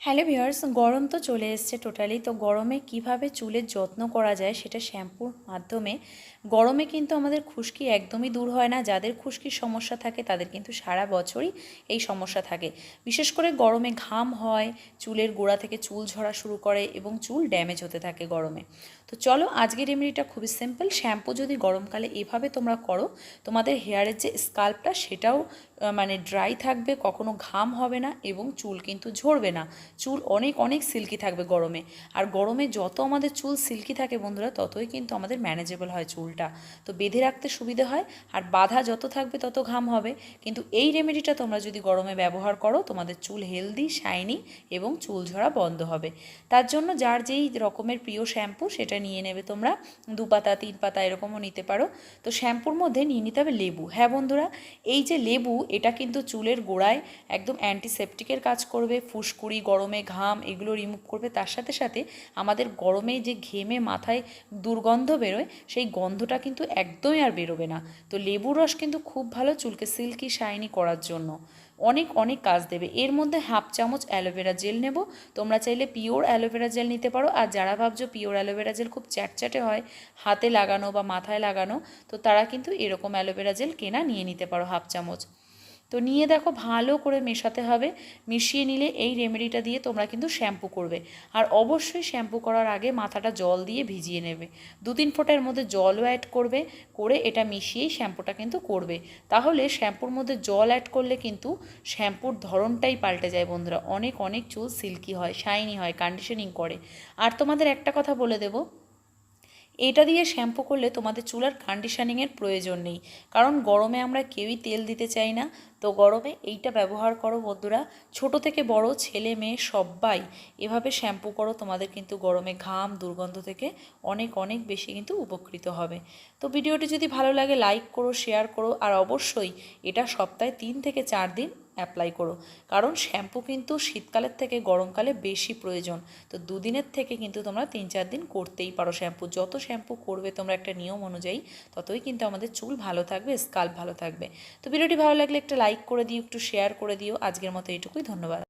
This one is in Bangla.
হ্যালো ভিউয়ার্স, গরম তো চলে এসছে টোটালি তো গরমে কীভাবে চুলের যত্ন করা যায় সেটা শ্যাম্পুর মাধ্যমে। গরমে কিন্তু আমাদের খুশকি একদমই দূর হয় না। যাদের খুশকির সমস্যা থাকে, তাদের কিন্তু সারা বছরই এই সমস্যা থাকে। বিশেষ করে গরমে ঘাম হয়, চুলের গোড়া থেকে চুল ঝরা শুরু করে এবং চুল ড্যামেজ হতে থাকে গরমে। তো চলো আজকের রেমেডিটা খুবই সিম্পল শ্যাম্পু যদি গরমকালে এভাবে তোমরা করো, তোমাদের হেয়ারের যে স্কাল্পটা সেটাও মানে ড্রাই থাকবে, কখনো ঘাম হবে না এবং চুল কিন্তু ঝরবে না। চুল অনেক অনেক সিল্কি থাকবে গরমে। আর গরমে যত আমাদের চুল সিল্কি থাকে বন্ধুরা, ততই কিন্তু আমাদের ম্যানেজেবল হয় চুলটা। তো বেঁধে রাখতে সুবিধা হয়, আর বাধা যত থাকবে তত ঘাম হবে। কিন্তু এই রেমেডিটা তোমরা যদি গরমে ব্যবহার করো, তোমাদের চুল হেলদি শাইনি এবং চুল ঝরা বন্ধ হবে। তার জন্য যার যেই রকমের প্রিয় শ্যাম্পু সেটা নিয়ে নেবে তোমরা। দু পাতা তিন পাতা এরকমও নিতে পারো। তো শ্যাম্পুর মধ্যে নিয়ে নিতে হবে লেবু। হ্যাঁ বন্ধুরা, এই যে লেবু এটা কিন্তু চুলের গোড়ায় একদম অ্যান্টিসেপটিকের কাজ করবে, ফুসকুড়ি, গরমে ঘাম এগুলো রিমুভ করবে। তার সাথে সাথে আমাদের গরমে যে ঘেমে মাথায় দুর্গন্ধ বেরোয়, সেই গন্ধটা কিন্তু একদমই আর বেরোবে না। তো লেবুর রস কিন্তু খুব ভালো চুলকে সিল্কি শাইনি করার জন্য। অনেক অনেক কাজ দেবে। এর মধ্যে হাফ চামচ অ্যালোভেরা জেল নেব। তোমরা চাইলে পিওর অ্যালোভেরা জেল নিতে পারো। আর যারা ভাবছ পিওর অ্যালোভেরা জেল খুব চ্যাটচ্যাটে হয়, হাতে লাগানো বা মাথায় লাগানো, তো তারা কিন্তু এরকম অ্যালোভেরা জেল কেনা নিয়ে নিতে পারো হাফ চামচ। তো নিয়ে দেখো ভালো করে মেশাতে হবে। মিশিয়ে নিলে এই রেমেডিটা দিয়ে তোমরা কিন্তু শ্যাম্পু করবে। আর অবশ্যই শ্যাম্পু করার আগে মাথাটা জল দিয়ে ভিজিয়ে নেবে। দু তিন ফোঁটার মধ্যে জলও অ্যাড করবে, করে এটা মিশিয়েই শ্যাম্পুটা কিন্তু করবে। তাহলে শ্যাম্পুর মধ্যে জল অ্যাড করলে কিন্তু শ্যাম্পুর ধরনটাই পাল্টে যায় বন্ধুরা। অনেক অনেক চুল সিল্কি হয় শাইনি হয় কন্ডিশনিং করে। আর তোমাদের একটা কথা বলে দেবো। এটা দিয়ে শ্যাম্পু করলে তোমাদের চুলার কন্ডিশনিংয়ের প্রয়োজন নেই। কারণ গরমে আমরা কেউই তেল দিতে চাই না। তো গরমে এইটা ব্যবহার করো বন্ধুরা। ছোট থেকে বড়, ছেলে, মেয়ে সবাই এভাবে শ্যাম্পু করো, তোমাদের কিন্তু গরমে ঘাম, দুর্গন্ধ থেকে অনেক অনেক বেশি কিন্তু উপকৃত হবে। তো ভিডিওটি যদি ভালো লাগে, লাইক করো, শেয়ার করো আর অবশ্যই এটা সপ্তাহে তিন থেকে চার দিন অ্যাপ্লাই করো। কারণ শ্যাম্পু কিন্তু শীতকালের থেকে গরমকালে বেশি প্রয়োজন। তো দুদিনের থেকে কিন্তু তোমরা তিন চার দিন করতেই পারো শ্যাম্পু। যত শ্যাম্পু করবে তোমরা একটা নিয়ম অনুযায়ী ততই কিন্তু আমাদের চুল ভালো থাকবে স্কাল্প ভালো থাকবে। তো ভিডিওটি ভালো লাগলে একটা লাইক করে দিও একটু শেয়ার করে দিও। আজকের মতো এটুকুই ধন্যবাদ।